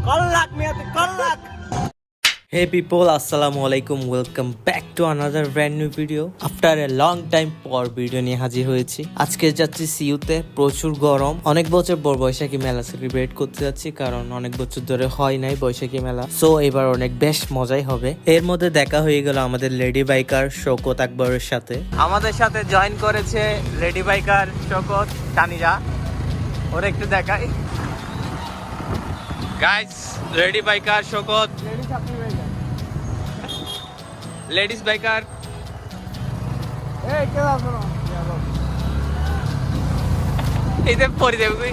Kolak nih, kolak. Hey people, assalamu alaikum. Welcome back to another brand new video. After a long time পর video নিয়ে হাজির হয়েছি। আজকে যাচ্ছি সিউতে প্রচুর গরম। অনেক বছর পর বৈশাখী মেলা সেলিব্রেট করতে যাচ্ছি কারণ অনেক বছর ধরে হয় নাই বৈশাখী মেলা। সো এবার অনেক বেশ মজাই হবে। এর মধ্যে দেখা হয়ে গেল আমাদের লেডি বাইকার শৌকত আকবরের সাথে। আমাদের সাথে জয়েন করেছে লেডি বাইকার শৌকত তানিরা ওর একটু দেখাই। Guys lady biker Shaukat ladies biker এই পরি পরে কই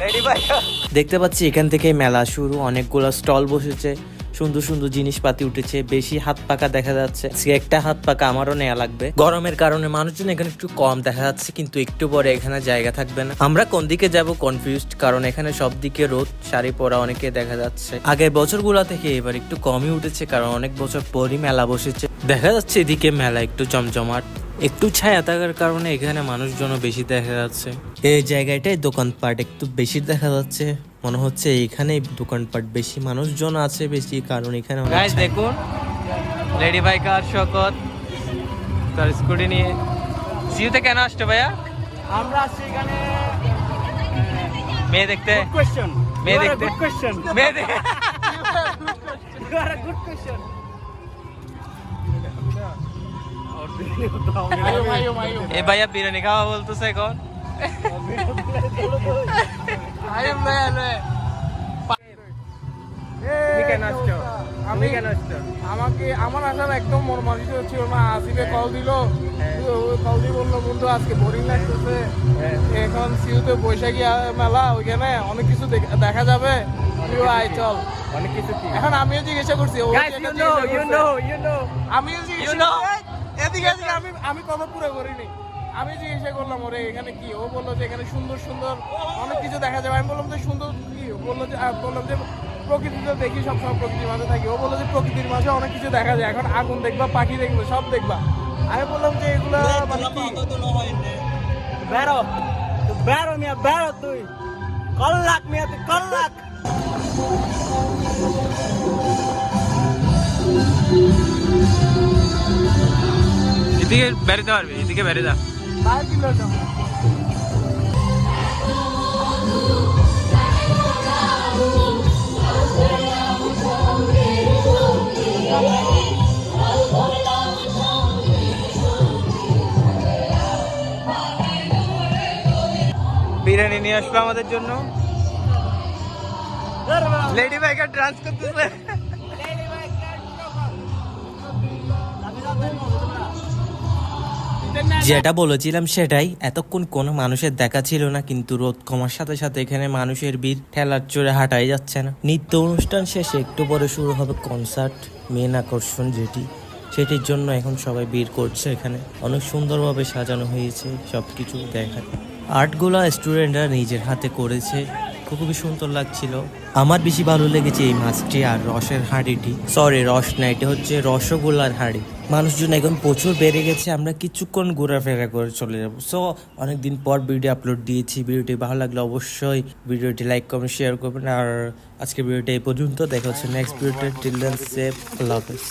লেডি বাইকার দেখতে পাচ্ছি এখান থেকে মেলা শুরু অনেকগুলো স্টল বসেছে। সুন্দর সুন্দর জিনিসপাতি উঠেছে, বেশি হাত পাকা দেখা যাচ্ছে। একটা হাত পাকা আমারও নেওয়া লাগবে। গরমের কারণে মানুষজন এখানে একটু কম দেখা যাচ্ছে, কিন্তু একটু পরে এখানে জায়গা থাকবে না। আমরা কোন দিকে যাব? কনফিউজড কারণ এখানে সব দিকে রোদ, শাড়ি পরা অনেকে দেখা যাচ্ছে। আগের বছরগুলো থেকে এবার একটু কমই উঠেছে, কারণ অনেক বছর পরই মেলা বসেছে। দেখা যাচ্ছে এদিকে মেলা একটু জমজমাট। একটু ছায়া থাকার কারণে এখানে মানুষজনও বেশি দেখা যাচ্ছে। এই জায়গাটায় দোকানপাট একটু বেশি দেখা যাচ্ছে। মনে হচ্ছে এখানে দোকানপাট বেশি মানুষজন আছে বেশি কারণ এখানে গাইস দেখুন লেডি বাইকার শকত? তার স্কুটি নিয়ে। সিউতে কেন আসছো ভাইয়া? আমরা আছি এখানে মেয়ে দেখতে। কোয়েশ্চেন মেয়ে দেখতে। কোয়েশ্চেন মেয়ে দেখতে গুড কোয়েশ্চেন এ ভাইয়া বিরিয়ানি খাওয়া বলতেছে এখন। তুমি কেন আসছো? আমি আমাকে আমার আসার একদম মর্মান্বিত ছিল না। আসিফে কল দিল। কল দিয়ে বলল বন্ধু আজকে বোরিং লাগতেছে এখন সিউতে বৈশাখী মেলা ওইখানে অনেক কিছু দেখ- দেখা যাবে। আয় চল। অনেক কিছু এখন আমিও জিজ্ঞাসা করছি. আমিও জিজ্ঞাসা You know. করছি, "এই, এদিকে এদিকে আমি আমি কথা পুরো করিনি। আমি জিজ্ঞাসা করলাম ওরে এখানে কি? ও বলল যে এখানে সুন্দর সুন্দর অনেক কিছু দেখা যাবে। আমি বললাম যে সুন্দর কি? বলল যে বললাম যে প্রকৃতিতে দেখি সবসময় প্রকৃতির মাঝে থাকি। ও বলল যে প্রকৃতির মাঝে অনেক কিছু দেখা যায়। এখন আগুন দেখবা পাখি দেখবে সব দেখবা। আমি বললাম যে এগুলা মানে কি? বেরো বেরো মিয়া বেরো তুই। কল্লাক মিয়া তুই কল্লাক। এদিকে বেরোতে পারবে এদিকে বেরো যা। বিরিয়ানি নিয়ে আসবে আমাদের জন্য। লেডি বাইকার ডান্স করতেছে। যেটা বলেছিলাম সেটাই। এতক্ষণ কোনো মানুষের দেখা ছিল না, কিন্তু রোদ কমার সাথে সাথে এখানে মানুষের ভিড় ঠেলার চড়ে হাঁটাই যাচ্ছে না। নৃত্য অনুষ্ঠান শেষে একটু পরে শুরু হবে কনসার্ট মেন আকর্ষণ যেটি, সেটির জন্য এখন সবাই ভিড় করছে এখানে। অনেক সুন্দরভাবে সাজানো হয়েছে সবকিছু দেখা আর্টগুলো স্টুডেন্টরা নিজের হাতে করেছে। খুবই সুন্দর লাগছিল। আমার বেশি ভালো লেগেছে এই মাছটি আর রসের হাঁড়িটি। সরি রস না, এটা হচ্ছে রসগোল্লার হাঁড়ি। মানুষজন এখন প্রচুর বেড়ে গেছে, আমরা কিছুক্ষণ ঘোরাফেরা করে চলে যাব। সো অনেকদিন পর ভিডিও আপলোড দিয়েছি। ভিডিওটি ভালো লাগলে অবশ্যই ভিডিওটি লাইক কমেন্ট শেয়ার করবেন। আর আজকে ভিডিওটি এই পর্যন্ত। দেখা হচ্ছে নেক্সট ভিডিওতে টিল দেন সেফ হাফেজ।